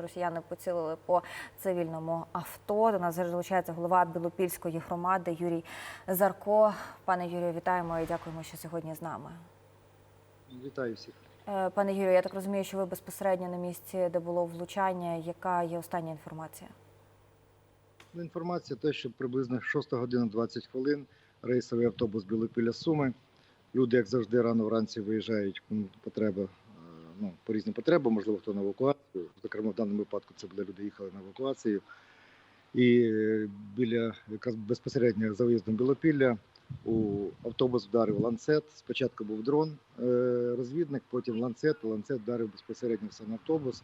що росіяни поцілили по цивільному авто. До нас зараз долучається голова Білопільської громади Юрій Зарко. Пане Юрію, вітаємо і дякуємо, що сьогодні з нами. Вітаю всіх. Е, Пане Юрію, я так розумію, що ви безпосередньо на місці, де було влучання. Яка є остання інформація? Ну, Інформація те, що приблизно 6 година 20 хвилин рейсовий автобус Білопілля Суми. Люди, як завжди, рано вранці виїжджають, кому потреба, ну, по різним потребам, можливо, хто на евакуацію. Зокрема, в даному випадку це були люди, їхали на евакуацію. І е, біля якраз безпосередньо за виїздом Білопілля у автобус вдарив ланцет. Спочатку був дрон е, розвідник, потім ланцет. Ланцет вдарив безпосередньо в сам автобус.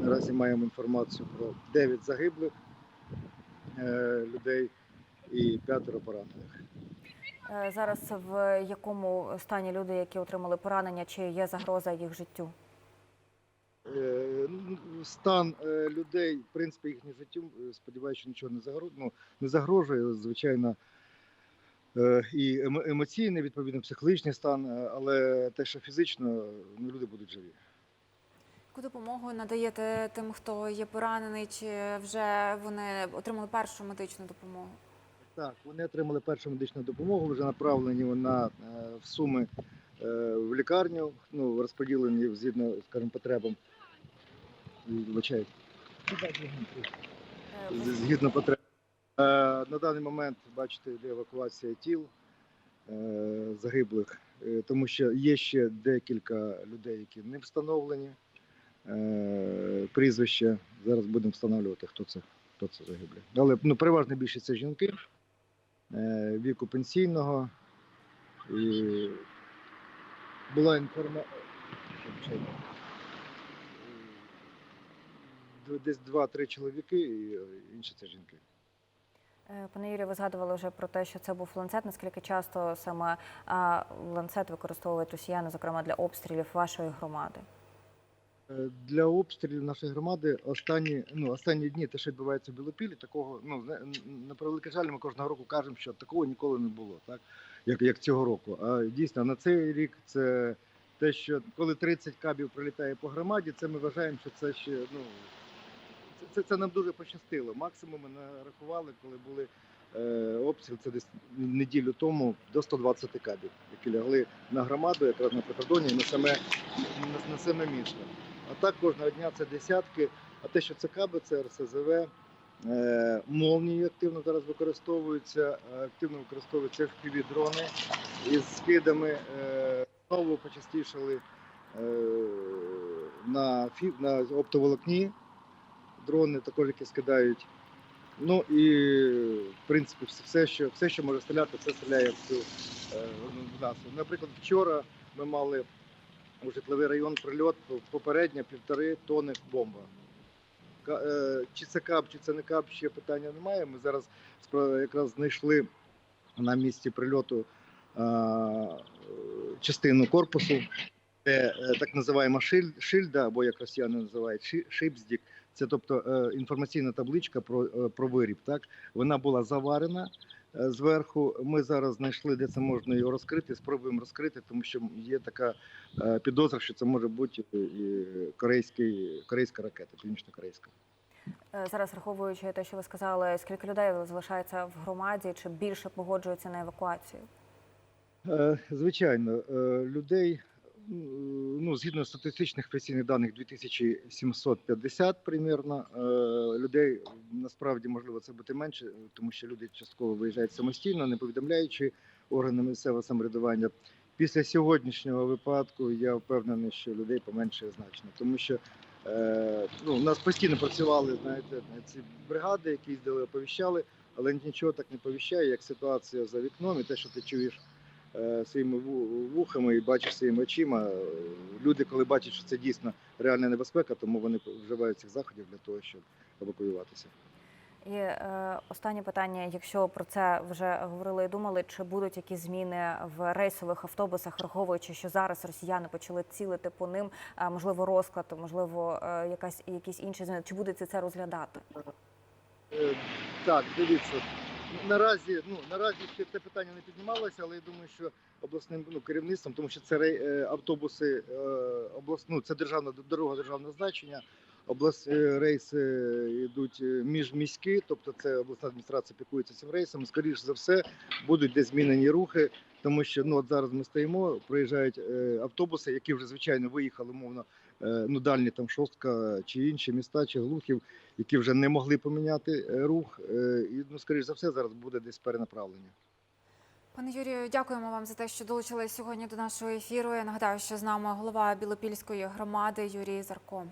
Наразі маємо інформацію про 9 загиблих е, людей і п'ятеро поранених. Зараз в якому стані люди, які отримали поранення, чи є загроза їх життю? Е, ну, Стан е, людей, в принципі, їхнє життю, е, сподіваюся, що нічого не загрожує. Ну, не загрожує, звичайно, і емоційний, відповідно, психологічний стан, але те, що фізично, ну, люди будуть живі. Яку допомогу надаєте тим, хто є поранений, чи вже вони отримали першу медичну допомогу? Так, вони отримали першу медичну допомогу, вже направлені на е, в суми в лікарню, ну, розподілені згідно, скажімо, потребам. І, Вибачайте. Е, згідно потреб. Е, На даний момент, бачите, йде евакуація тіл е, загиблих, тому що є ще декілька людей, які не встановлені. Е, Прізвища. Зараз будемо встановлювати, хто це, хто це загиблі. Але ну, переважно більше це жінки віку пенсійного. І була інформація. Десь два-три чоловіки, і е, інші це жінки. Е, Пане Юрію, ви згадували вже про те, що це був ланцет. Наскільки часто саме ланцет використовують росіяни, зокрема для обстрілів вашої громади? Е, Для обстрілів нашої громади останні, ну, останні дні, те, що відбувається в Білопілі, такого, ну, на превеликий жаль, ми кожного року кажемо, що такого ніколи не було, так? Як, як цього року. А дійсно, на цей рік це те, що коли 30 кабів прилітає по громаді, це ми вважаємо, що це ще, ну, це, це, нам дуже пощастило. Максимум ми нарахували, коли були е, обстріл, це десь неділю тому, до 120 кабів, які лягли на громаду, якраз на прикордоні, на саме, на, на саме місто. А так кожного дня це десятки. А те, що це каби, це РСЗВ, е, молнії активно зараз використовуються, е, активно використовуються FPV-дрони із скидами. Е, знову почастішали на, на оптоволокні дрони, також які скидають. Ну і в принципі все, що, все, що може стріляти, все стріляє в цю е, в нас. Наприклад, вчора ми мали у житловий район прильот попередньо півтори тони бомба. Е, Чи це кап, чи це не кап, ще питання немає. Ми зараз якраз знайшли на місці прильоту е, частину корпусу, де е, так називаємо шиль, шильда, або як росіяни називають ши- шипздік. Це тобто е, інформаційна табличка про, е, про виріб. Так? Вона була заварена е, зверху. Ми зараз знайшли, де це можна його розкрити. Спробуємо розкрити, тому що є така підозра, що це може бути і корейський, корейська ракета, північно-корейська. Зараз враховуючи те, що ви сказали, скільки людей залишається в громаді, чи більше погоджується на евакуацію? Звичайно, людей, ну, згідно статистичних офіційних даних, 2750 примірно. Е, Людей насправді можливо це бути менше, тому що люди частково виїжджають самостійно, не повідомляючи органам місцевого самоврядування. Після сьогоднішнього випадку я впевнений, що людей поменшає значно, тому що е, ну, у нас постійно працювали знаєте, ці бригади, які їздили, оповіщали, але нічого так не повіщає, як ситуація за вікном і те, що ти чуєш своїми ву- вухами і бачиш своїми очима. Е, Люди, коли бачать, що це дійсно реальна небезпека, тому вони вживають цих заходів для того, щоб евакуюватися. І е, останнє питання: якщо про це вже говорили і думали, чи будуть якісь зміни в рейсових автобусах, враховуючи, що зараз росіяни почали цілити по ним, а, можливо, розклад, можливо, е, якась якісь інші зміни, чи будете це розглядати? Е, Так, дивіться. Наразі, ну наразі ще це питання не піднімалося, але я думаю, що обласним ну, керівництвом, тому що це рей- е, автобуси е, облас, ну, це державна дорога державного значення. облас... е, рейси йдуть е, міжміські, тобто це обласна адміністрація пікується цим рейсом. Скоріше за все, будуть десь змінені рухи, тому що ну от зараз ми стоїмо, приїжджають е, автобуси, які вже звичайно виїхали, мовно, е, ну дальні там шостка чи інші міста, чи глухів, які вже не могли поміняти е, рух. І ну, скоріш за все, зараз буде десь перенаправлення. Пане Юрію, дякуємо вам за те, що долучились сьогодні до нашого ефіру. Я нагадаю, що з нами голова Білопільської громади Юрій Зарко.